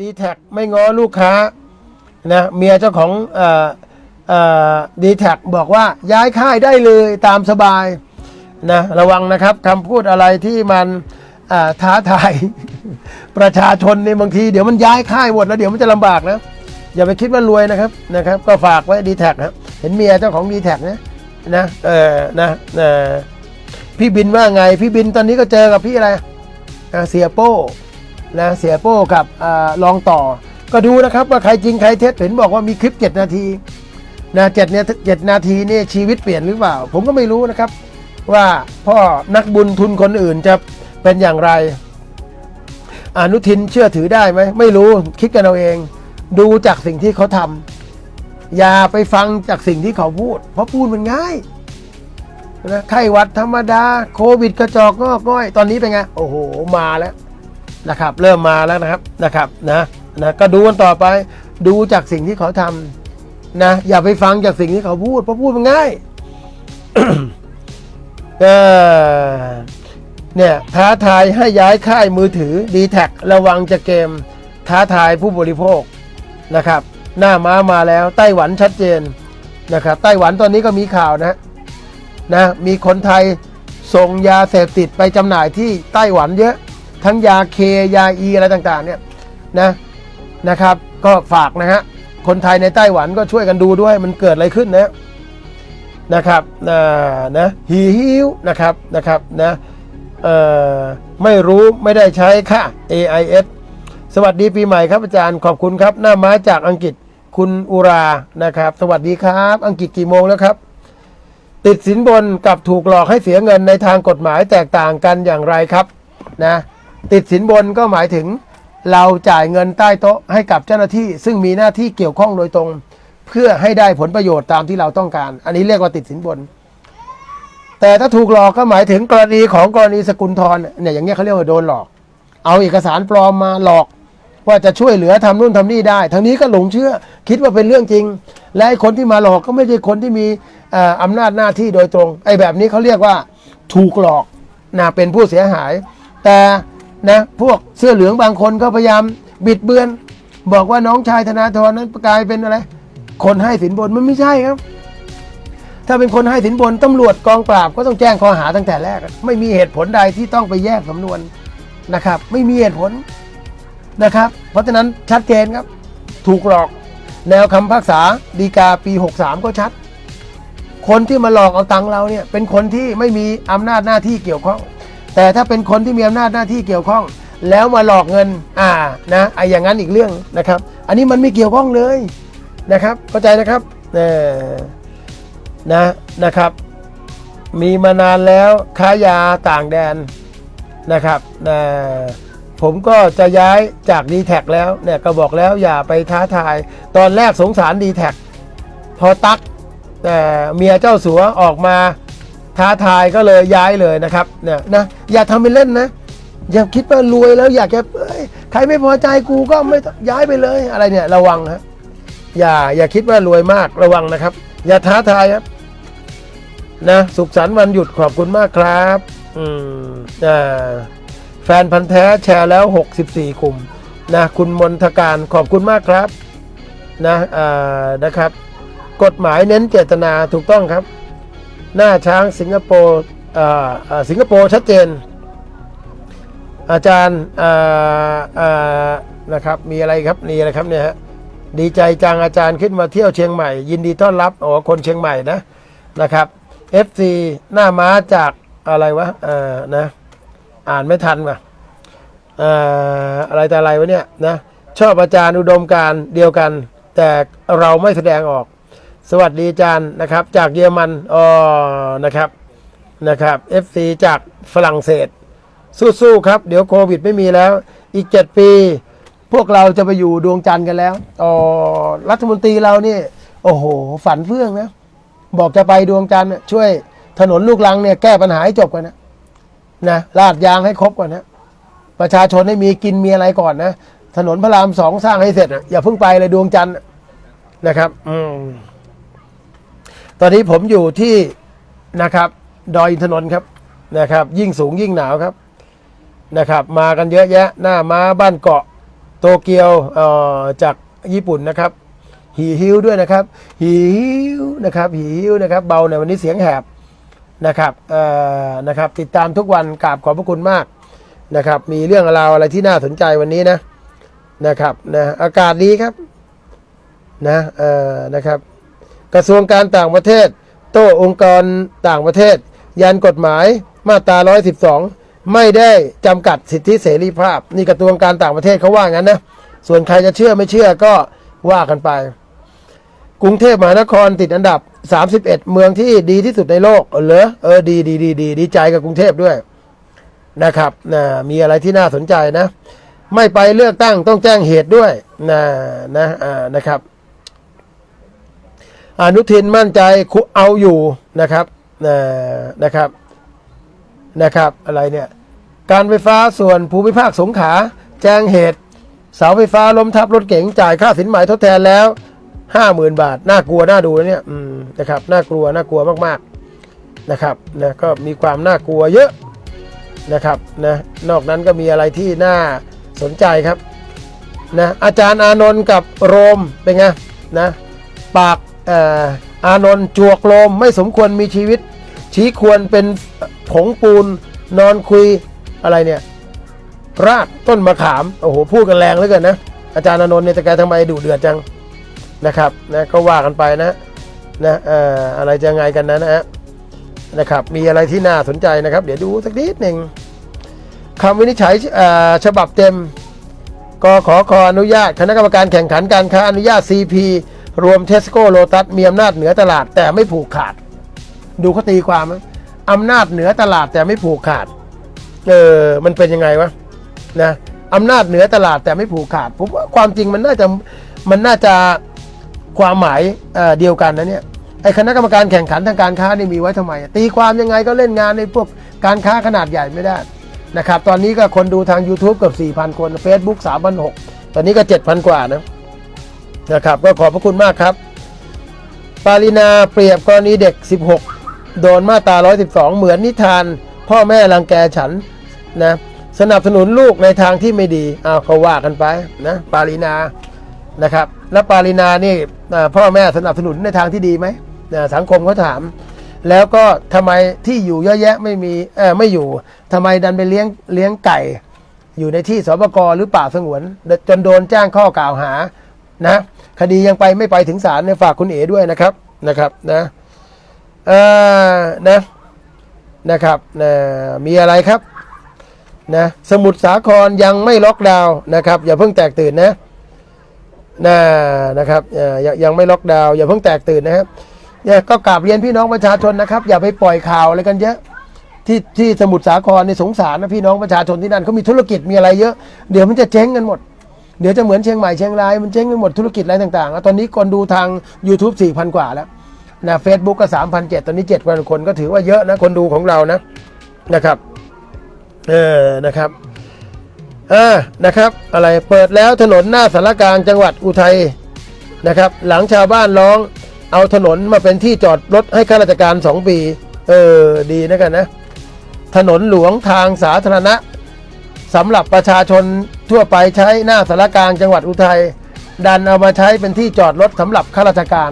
ดีแท็ไม่ง้อลูกค้านะเมียเจ้าของดีแท็บอกว่าย้ายค่ายได้เลยตามสบายนะระวังนะครับคำพูดอะไรที่มันท้าทายประชาชนเนี่บางทีเดี๋ยวมันย้ายค่ายหมดแล้วเดี๋ยวมันจะลำบากนะอย่าไปคิดว่ารวยนะครับนะครับ ก็ฝากไว้ดีแท็นะเห็นเมียเจ้าของดีแท็นะนะเออนะเออพี่บินว่าไง พี่บินตอนนี้ก็เจอกับพี่อะไรอาเสียโป้ นะเสียโป้กับอลองต่อ ก็ดูนะครับว่าใครจริงใครเท็จเห็นบอกว่ามีคลิป 7 นาทีนะเจ็ดเนี่ยเจ็ดนาทีนี่ชีวิตเปลี่ยนหรือเปล่า ผมก็ไม่รู้นะครับ ว่าพ่อนักบุญทุนคนอื่นจะเป็นอย่างไร อนุทินเชื่อถือได้ไหมไม่รู้คิดกันเอาเอง ดูจากสิ่งที่เขาทำอย่าไปฟังจากสิ่งที่เขาพูด เพราะพูดมันง่ายนะไข้หวัดธรรมดา โควิดกระจอกงอกง่อย ตอนนี้เป็นไง โอ้โห มาแล้ว นะครับ เริ่มมาแล้วนะครับนะครับนะนะก็ดูกันต่อไปดูจากสิ่งที่เขาทำนะ อย่าไปฟังจากสิ่งที่เขาพูดเพราะพูดมันง่ายเออเนี่ยท้าทายให้ย้ายค่ายมือถือดีแท็ระวังจะเกมท้าทายผู้บริโภคนะครับ หน้าม้ามาแล้วไต้หวันชัดเจนนะครับไต้หวันตอนนี้ก็มีข่าวนะนะมีคนไทยส่งยาเสพติดไปจำหน่ายที่ไต้หวันเยอะ ทั้งยาเคยาอีอะไรต่างๆเนี่ยนะนะครับก็ฝากนะฮะคนไทยในไต้หวันก็ช่วยกันดูด้วยมันเกิดอะไรขึ้นนะนะครับนะนะฮีฮิวนะครับนะครับนะเอ่อไม่รู้ไม่ได้ใช้ค่ะ AIS สวัสดีปีใหม่ครับอาจารย์ขอบคุณครับ หน้าม้าจากอังกฤษคุณอุรานะครับ สวัสดีครับ อังกฤษกี่โมงแล้วครับ ติดสินบนกับถูกหลอกให้เสียเงินในทางกฎหมายแตกต่างกันอย่างไรครับนะ ติดสินบนก็หมายถึง เราจ่ายเงินใต้โต๊ะให้กับเจ้าหน้าที่ ซึ่งมีหน้าที่เกี่ยวข้องโดยตรง เพื่อให้ได้ผลประโยชน์ตามที่เราต้องการ อันนี้เรียกว่าติดสินบน แต่ถ้าถูกหลอกก็หมายถึงกรณีของกรณีสกุลทรเนี่ยอย่างเงี้ยเขาเรียกว่าโดนหลอก เอาเอกสารปลอมมาหลอกว่าจะช่วยเหลือทำนู่นทำนี่ได้ ทั้งนี้ก็หลงเชื่อคิดว่าเป็นเรื่องจริง และคนที่มาหลอกก็ไม่ใช่คนที่มีอ่ออำนาจหน้าที่โดยตรง ไอ้แบบนี้เขาเรียกว่าถูกหลอกนะเป็นผู้เสียหาย แต่ นะพวกเสื้อเหลืองบางคนก็พยายามบิดเบือน บอกว่าน้องชายธนาธรนั้นกลายเป็นอะไร คนให้สินบนมันไม่ใช่ครับ ถ้าเป็นคนให้สินบนตำรวจกองปราบก็ต้องแจ้งข้อหาตั้งแต่แรก ไม่มีเหตุผลใดที่ต้องไปแยกสำนวนนะครับ ไม่มีเหตุผลนะครับ เพราะฉะนั้นชัดเจนครับ ถูกหลอกแนวคำพิพากษาดีกาปี 63 ก็ชัด คนที่มาหลอกเอาตังค์เราเนี่ยเป็นคนที่ไม่มีอำนาจหน้าที่เกี่ยวข้อง แต่ถ้าเป็นคนที่มีอำนาจหน้าที่เกี่ยวข้อง แล้วมาหลอกเงินอ่านะไอ้อย่างนั้นอีกเรื่องนะครับ อันนี้มันไม่เกี่ยวข้องเลยนะครับเข้าใจนะครับเออนะนะครับ มีมานานแล้วค้ายาต่างแดนนะครับนะผมก็จะย้ายจาก d t แทแล้วเนี่ยก็บอกแล้วอย่าไปท้าทาย ตอนแรกสงสาร d t แทพอตักแต่เมียเจ้าสัวออกมา ท้าทายก็เลยย้ายเลยนะครับเนี่ยนะอย่าทำเป็นเล่นนะ อย่าคิดว่ารวยแล้วอยากจะเอ้ยใครไม่พอใจกูก็ไม่ย้ายไปเลยอะไรเนี่ยระวังฮะอย่าอย่าคิดว่ารวยมากระวังนะครับ อย่าท้าทายครับนะสุขสันต์วันหยุดขอบคุณมากครับอืมอ่าแฟนพันธ์แท้แชร์แล้ว 64 กลุ่มนะคุณมนทการขอบคุณมากครับนะอ่านะครับ กฎหมายเน้นเจตนาถูกต้องครับ หน้าช้างสิงคโปร์สิงคโปร์ชัดเจน อาจารย์นะครับมีอะไรครับนี่อะไรครับเนี่ยฮะดีใจจังอาจารย์ขึ้นมาเที่ยวเชียงใหม่ ยินดีต้อนรับอ๋อคนเชียงใหม่นะนะครับ FC หน้าม้าจากอะไรวะอ่อนะอ่านไม่ทันว่ะอ่ออะไรแต่อะไรวะเนี่ยนะชอบอาจารย์อุดมการเดียวกัน แต่เราไม่แสดงออก สวัสดีจารย์นะครับ จากเยอรมันอ๋อนะครับนะครับ FC จากฝรั่งเศส สู้ๆครับ เดี๋ยวโควิดไม่มีแล้ว อีก 7 ปี พวกเราจะไปอยู่ดวงจันทร์กันแล้วอ๋อรัฐมนตรีเรานี่ โอ้โห ฝันเฟื่องนะ บอกจะไปดวงจันทร์ช่วยถนนลูกลังเนี่ยแก้ปัญหาให้จบก่อนนะนะลาดยางให้ครบก่อนนะประชาชนให้มีกินมีอะไรก่อนนะ ถนนพระรามสองสร้างให้เสร็จนะอย่าเพิ่งไปเลยดวงจันทร์นะครับ อืม อนนี้ผมอยู่ที่นะครับ ดอยอินทนนท์ครับนะครับ ยิ่งสูงยิ่งหนาวครับนะครับ มากันเยอะแยะหน้าม้าบ้านเกาะโตเกียวเอ่อจากญี่ปุ่นนะครับหีฮิวด้วยนะครับหีฮิวนะครับหีฮิวนะครับ เบาในวันนี้เสียงแหบนะครับเอ่อนะครับ ติดตามทุกวันกราบขอบพระคุณมากนะครับ มีเรื่องราวอะไรที่น่าสนใจวันนี้นะนะครับนะอากาศดีครับนะเอ่อนะครับ กระทรวงการต่างประเทศ โต้องค์กรต่างประเทศ ยันกฎหมายมาตรา 112 ไม่ได้จำกัดสิทธิเสรีภาพ นี่กระทรวงการต่างประเทศเขาว่างั้นนะส่วนใครจะเชื่อไม่เชื่อก็ว่ากันไป กรุงเทพมหานครติดอันดับ 31 เมืองที่ดีที่สุดในโลกเออเหรอเออดีดีดีดีดีใจกับกรุงเทพด้วยนะครับนะมีอะไรที่น่าสนใจนะ ไม่ไปเลือกตั้งต้องแจ้งเหตุด้วยนะนะอ่านะครับ อนุทินมั่นใจคุเอาอยู่นะครับนะครับนะครับ อะไรเนี่ย การไฟฟ้าส่วนภูมิภาคสงขา แจ้งเหตุ เสาไฟฟ้าล้มทับรถเก๋งจ่ายค่าสินไหมทดแทนแล้วห้าหมื่นบาท น่ากลัวน่าดูนะเนี่ยนะครับน่ากลัวน่ากลัวมากๆนะครับนะก็มีความน่ากลัวเยอะนะครับนะนอกนั้นก็มีอะไรที่น่าสนใจครับนะอาจารย์อานนท์กับโรมเป็นไงนะปาก อ่ออานนท์จวกโรมไม่สมควรมีชีวิต ชี้ควรเป็นผงปูนนอนคุยอะไรเนี่ย รากต้นมะขาม โอ้โห พูดกันแรงเหลือเกินนะ อาจารย์อานนท์เนี่ยแต่แกทำไมดุเดือดจังนะครับนะก็ว่ากันไปนะนะเอ่ออะไรจะไงกันนะนะฮะนะครับ มีอะไรที่น่าสนใจนะครับ เดี๋ยวดูสักนิดหนึ่งคำวินิจฉัยอ่อฉบับเต็มกขอขออนุญาต คณะกรรมการแข่งขันการค้าอนุญาต CP รวมเทสโก้โลตัสมีอำนาจเหนือตลาดแต่ไม่ผูกขาด ดูเขาตีความนะอำนาจเหนือตลาดแต่ไม่ผูกขาด เออ มันเป็นยังไงวะนะอำนาจเหนือตลาดแต่ไม่ผูกขาดผมว่าความจริงมันน่าจะมันน่าจะความหมายเเดียวกันนะเนี่ยไอ้คณะกรรมการแข่งขันทางการค้านี่มีไว้ทำไม ตีความยังไงก็เล่นงานในพวกการค้าขนาดใหญ่ไม่ได้นะครับ ตอนนี้ก็คนดูทาง YouTube เกือบ4,000 คน Facebook 3,600 ตอนนี้ก็ 7,000 กว่านะ นะครับ ก็ขอบพระคุณมากครับ ปารินาเปรียบกรณีเด็ก 16 โดนมาตรา 112 เหมือนนิทาน พ่อแม่รังแกฉันนะสนับสนุนลูกในทางที่ไม่ดีเอาเขาว่ากันไปนะปารินานะครับแล้วปารินานี่พ่อแม่สนับสนุนในทางที่ดีไหมนะสังคมเขาถาม แล้วก็ทำไมที่อยู่เยอะแยะไม่มีเออไม่อยู่ทำไมดันไปเลี้ยงเลี้ยงไก่ อยู่ในที่สปกหรือป่าสงวน จนโดนแจ้งข้อกล่าวหา นะคดียังไปไม่ไปถึงศาลเนี่ยฝากคุณเอ๋ด้วยนะครับนะครับนะเออนะนะครับนะมีอะไรครับนะสมุทรสาครยังไม่ล็อกดาวน์นะครับ อย่าเพิ่งแตกตื่นนะนะนะครับเอ่อยังยังไม่ล็อกดาวน์อย่าเพิ่งแตกตื่นนะครับเนี่ยก็กราบเรียนพี่น้องประชาชนนะครับ อย่าไปปล่อยข่าวอะไรกันเยอะที่ที่สมุทรสาครในสงสารนะพี่น้องประชาชนที่นั่นเขามีธุรกิจมีอะไรเยอะ เดี๋ยวมันจะเจ๊งกันหมด เดี๋ยวจะเหมือนเชียงใหม่เชียงรายมันเจ๊งกันหมดธุรกิจอะไรต่างๆแล้วตอนนี้คนดูทาง YouTube 4,000 กว่าแล้วนะเฟซบุ๊กก็3,007ตอนนี้7,000คนก็ถือว่าเยอะนะคนดูของเรานะนะครับเออนะครับอ่านะครับ อะไรเปิดแล้วถนนหน้าสารกลางจังหวัดอุทัยนะครับ หลังชาวบ้านร้องเอาถนนมาเป็นที่จอดรถให้ข้าราชการ 2 ปี เออ ดีนะกันนะ ถนนหลวงทางสาธารณะ สำหรับประชาชนทั่วไปใช้หน้าสารกลางจังหวัดอุทัย ดันเอามาใช้เป็นที่จอดรถสำหรับข้าราชการ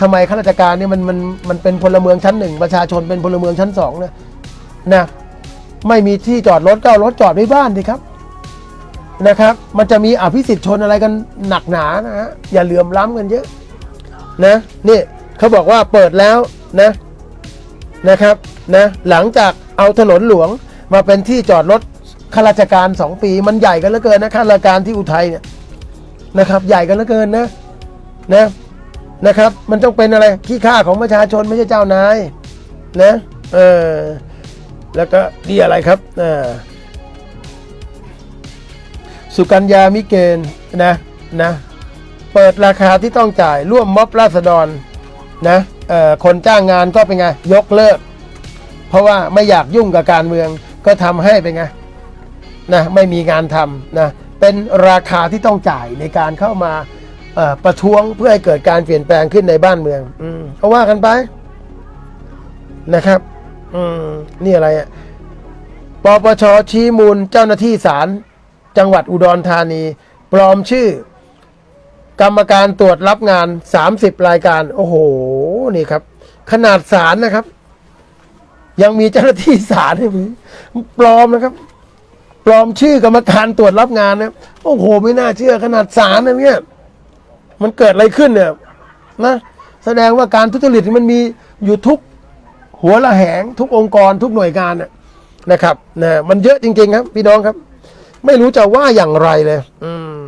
ทำไมข้าราชการเนี่ยมันมันมันเป็นพลเมืองชั้นหนึ่งประชาชนเป็นพลเมืองชั้นสองนะนะไม่มีที่จอดรถก็เอารถจอดไว้บ้านดีครับนะครับ มันจะมีอภิสิทธิ์ชนอะไรกันหนักหนานะฮะอย่าเหลื่อมล้ำกันเยอะนะนี่เขาบอกว่าเปิดแล้วนะนะครับนะหลังจากเอาถนนหลวงมาเป็นที่จอดรถ ข้าราชการ 2 ปีมันใหญ่กันเหลือเกินนะข้าราชการที่อุทัยเนี่ยนะครับ ใหญ่กันเหลือเกินนะนะนะครับ มันต้องเป็นอะไรขี้ข้าของประชาชนไม่ใช่เจ้านายนะเออแล้วก็ดีอะไรครับอ่าสุกัญญามิเกณฑ์นะนะเปิดราคาที่ต้องจ่ายร่วมม็อบราษฎรนะเอ่อคนจ้างงานก็เป็นไง ยกเลิก เพราะว่าไม่อยากยุ่งกับการเมืองก็ทำให้เป็นไง นะไม่มีงานทำนะเป็นราคาที่ต้องจ่ายในการเข้ามาประท้วงเพื่อให้เกิดการเปลี่ยนแปลงขึ้นในบ้านเมืองอเขาว่ากันไปนะครับอืมนี่อะไรอะปปชชี้มูลเจ้าหน้าที่ศาลจังหวัดอุดรธานี ปลอมชื่อ กรรมการตรวจรับงาน 30 รายการ โอ้โห นี่ครับ ขนาดศาลนะครับ ยังมีเจ้าหน้าที่ศาลให้ปลอมนะครับ ปลอมชื่อกรรมการตรวจรับงานนะโอ้โห ไม่น่าเชื่อขนาดศาลนะเนี่ย มันเกิดอะไรขึ้นเนี่ยนะแสดงว่าการทุจริตมันมีอยู่ทุกหัวละแหง ทุกองค์กรทุกหน่วยงานน่ะนะครับนะมันเยอะจริง ๆ ครับ พี่น้องครับ ไม่รู้จะว่าอย่างไรเลย อืม